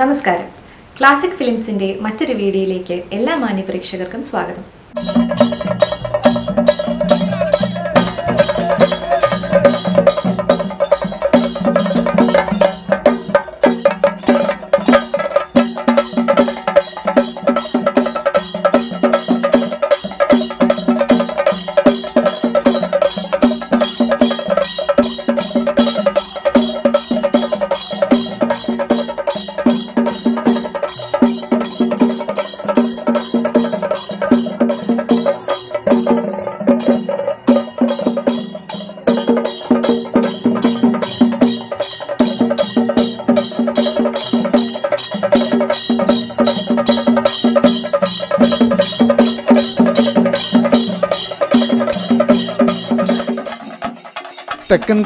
നമസ്കാരം. ക്ലാസിക് ഫിലിംസിന്റെ മറ്റൊരു വീഡിയോയിലേക്ക് എല്ലാ മാന്യ പ്രേക്ഷകർക്കും സ്വാഗതം.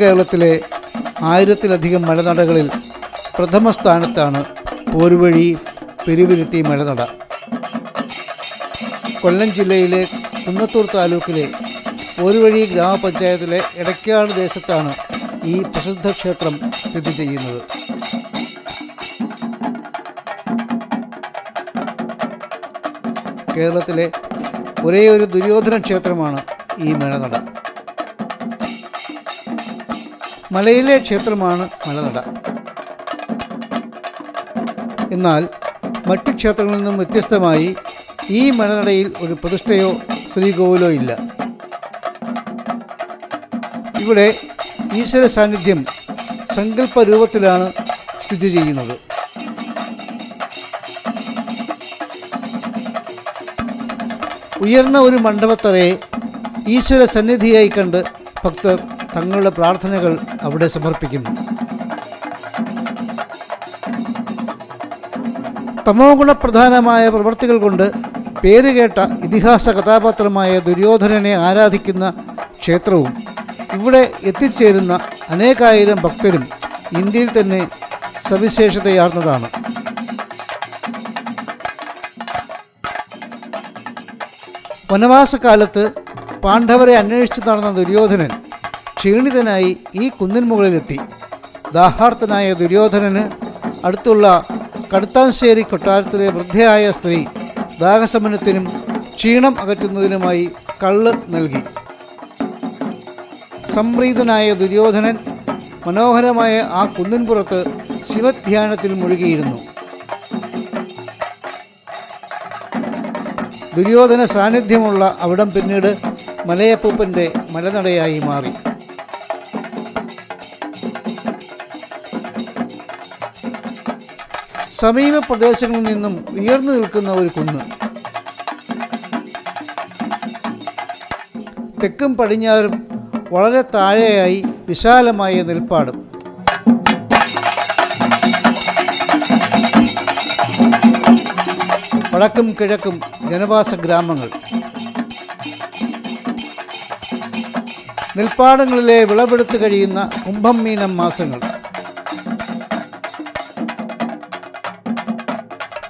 കേരളത്തിലെ ആയിരത്തിലധികം മലനടകളിൽ പ്രഥമ സ്ഥാനത്താണ് പോരുവഴി പെരുവിരുത്തി മലനട. കൊല്ലം ജില്ലയിലെ കുന്നത്തൂർ താലൂക്കിലെ പോരുവഴി ഗ്രാമപഞ്ചായത്തിലെ എടക്കാട് ദേശത്താണ് ഈ പ്രസിദ്ധ ക്ഷേത്രം സ്ഥിതി ചെയ്യുന്നത്. കേരളത്തിലെ ഒരേ ഒരു ദുര്യോധന ക്ഷേത്രമാണ് ഈ മലനട. മലയിലെ ക്ഷേത്രമാണ് മലനട. എന്നാൽ മറ്റു ക്ഷേത്രങ്ങളിൽ നിന്നും വ്യത്യസ്തമായി ഈ മലനടയിൽ ഒരു പ്രതിഷ്ഠയോ ശ്രീകോവിലോ ഇല്ല. ഇവിടെ ഈശ്വര സാന്നിധ്യം സങ്കല്പ രൂപത്തിലാണ് സ്ഥിതി ചെയ്യുന്നത്. ഉയർന്ന ഒരു മണ്ഡപത്തറയെ ഈശ്വര സന്നിധിയായി കണ്ട് ഭക്തർ തങ്ങളുടെ പ്രാർത്ഥനകൾ അവിടെ സമർപ്പിക്കുന്നു. തമോ ഗുണപ്രധാനമായ പ്രവൃത്തികൾ കൊണ്ട് പേരുകേട്ട ഇതിഹാസ കഥാപാത്രമായ ദുര്യോധനനെ ആരാധിക്കുന്ന ക്ഷേത്രവും ഇവിടെ എത്തിച്ചേരുന്ന അനേകായിരം ഭക്തരും ഇന്ത്യയിൽ തന്നെ സവിശേഷതയാർന്നതാണ്. വനവാസകാലത്ത് പാണ്ഡവരെ അന്വേഷിച്ചു നടന്ന ദുര്യോധനൻ ക്ഷീണിതനായി ഈ കുന്നിൻ മുകളിലെത്തി. ദാഹാർത്ഥനായ ദുര്യോധനന് അടുത്തുള്ള കടുത്താശ്ശേരി കൊട്ടാരത്തിലെ വൃദ്ധയായ സ്ത്രീ ദാഹശമനത്തിനും ക്ഷീണം അകറ്റുന്നതിനുമായി കള്ള് നൽകി. സംപ്രീതനായ ദുര്യോധനൻ മനോഹരമായ ആ കുന്നിൻപുറത്ത് ശിവധ്യാനത്തിൽ മുഴുകിയിരുന്നു. ദുര്യോധന സാന്നിധ്യമുള്ള അവിടം പിന്നീട് മലയപ്പൂപ്പന്റെ മലനടയായി മാറി. സമീപ പ്രദേശങ്ങളിൽ നിന്നും ഉയർന്നു നിൽക്കുന്ന ഒരു കുന്ന്. തെക്കും പടിഞ്ഞാറും വളരെ താഴെയായി വിശാലമായ നെൽപ്പാടം. വടക്കും കിഴക്കും ജനവാസ ഗ്രാമങ്ങൾ. നെൽപ്പാടങ്ങളിലെ വിളവെടുത്തു കഴിയുന്ന കുംഭം മീനം മാസങ്ങൾ.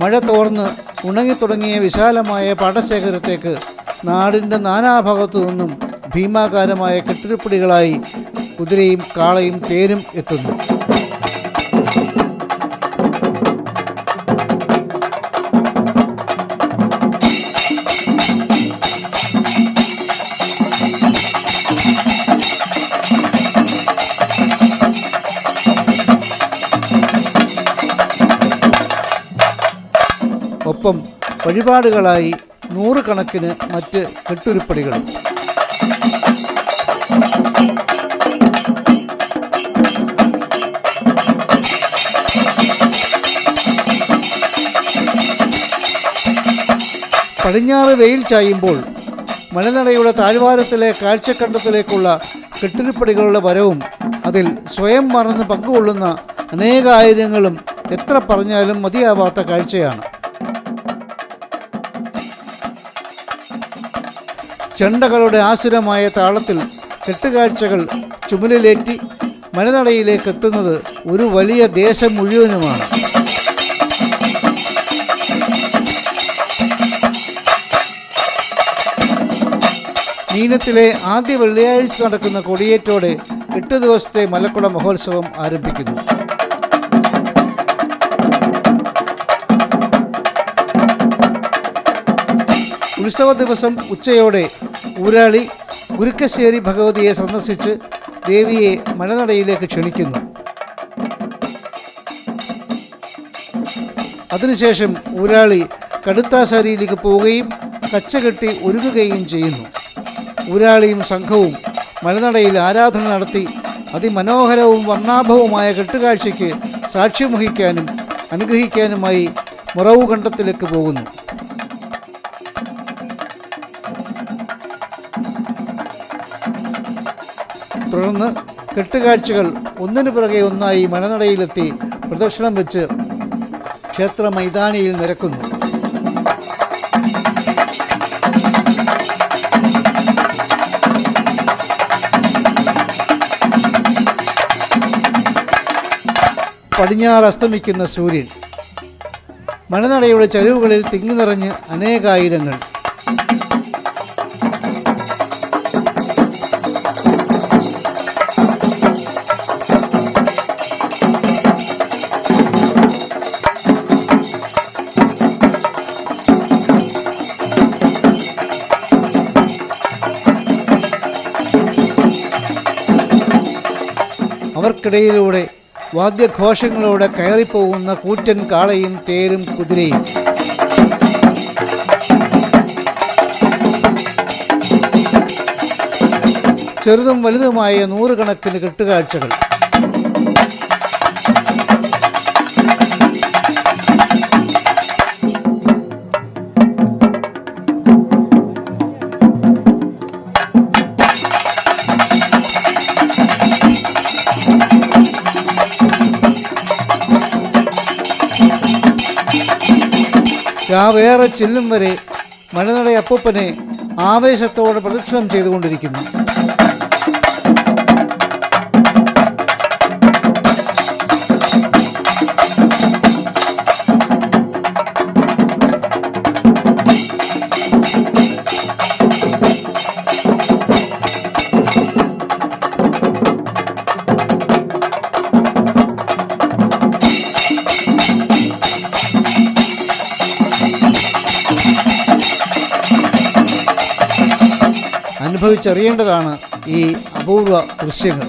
മഴ തോർന്ന് ഉണങ്ങിത്തുടങ്ങിയ വിശാലമായ പാടശേഖരത്തേക്ക് നാടിന്റെ നാനാഭാഗത്തു നിന്നും ഭീമാകാരമായ കെട്ടിടപ്പടികളായി കുതിരയും കാളയും തേരും എത്തുന്നു. ഒപ്പം വഴിപാടുകളായി നൂറുകണക്കിന് മറ്റ് കെട്ടുരുപ്പടികളും പടിഞ്ഞാറ് വെയിൽ ചായുമ്പോൾ മലനടയുടെ താഴ്വാരത്തിലെ കാഴ്ചക്കണ്ടത്തിലേക്കുള്ള കെട്ടിരിപ്പടികളുടെ വരവും അതിൽ സ്വയം മറന്ന് പങ്കുകൊള്ളുന്ന അനേകായിരങ്ങളും എത്ര പറഞ്ഞാലും മതിയാവാത്ത കാഴ്ചയാണ്. ചെണ്ടകളുടെ ആസുരമായ താളത്തിൽ കെട്ടുകാഴ്ചകൾ ചുമലിലേറ്റി മലനടയിലേക്ക് എത്തുന്നത് ഒരു വലിയ ദേശം മുഴുവനുമാണ്. മീനത്തിലെ ആദ്യ വെള്ളിയാഴ്ച നടക്കുന്ന കൊടിയേറ്റോടെ എട്ട് ദിവസത്തെ മലക്കുട മഹോത്സവം ആരംഭിക്കുന്നു. ഉത്സവ ദിവസം ഉച്ചയോടെ ഊരാളി ഗുരുക്കശ്ശേരി ഭഗവതിയെ സന്ദർശിച്ച് ദേവിയെ മലനടയിലേക്ക് ക്ഷണിക്കുന്നു. അതിനുശേഷം ഊരാളി കടുത്താശാരിയിലേക്ക് പോവുകയും കച്ചകെട്ടി ഒരുങ്ങുകയും ചെയ്യുന്നു. ഊരാളിയും സംഘവും മലനടയിൽ ആരാധന നടത്തി അതിമനോഹരവും വർണാഭവുമായ കെട്ടുകാഴ്ചയ്ക്ക് സാക്ഷ്യം വഹിക്കാനും അനുഗ്രഹിക്കാനുമായി മുറവുകണ്ഠത്തിലേക്ക് പോകുന്നു. തുടർന്ന് കെട്ടുകാഴ്ചകൾ ഒന്നിനു പിറകെ ഒന്നായി മലനടയിലെത്തി പ്രദക്ഷിണം വെച്ച് ക്ഷേത്ര മൈതാനിയിൽ നിരക്കുന്നു. പടിഞ്ഞാറ് അസ്തമിക്കുന്ന സൂര്യൻ മലനടയുടെ ചരിവുകളിൽ തിങ്ങി നിറഞ്ഞ് അനേകായിരങ്ങൾ. അവർക്കിടയിലൂടെ വാദ്യഘോഷങ്ങളോടെ കയറിപ്പോകുന്ന കൂറ്റൻ കാളയും തേരും കുതിരയും. ചെറുതും വലുതുമായ നൂറുകണക്കിന് കെട്ടുകാഴ്ചകൾ. രാവേറെ ചെല്ലും വരെ മലനട അപ്പൂപ്പനെ ആവേശത്തോടെ പ്രദക്ഷിണം ചെയ്തുകൊണ്ടിരിക്കുന്നു. അനുഭവിച്ചറിയേണ്ടതാണ് ഈ അപൂർവ ദൃശ്യങ്ങൾ.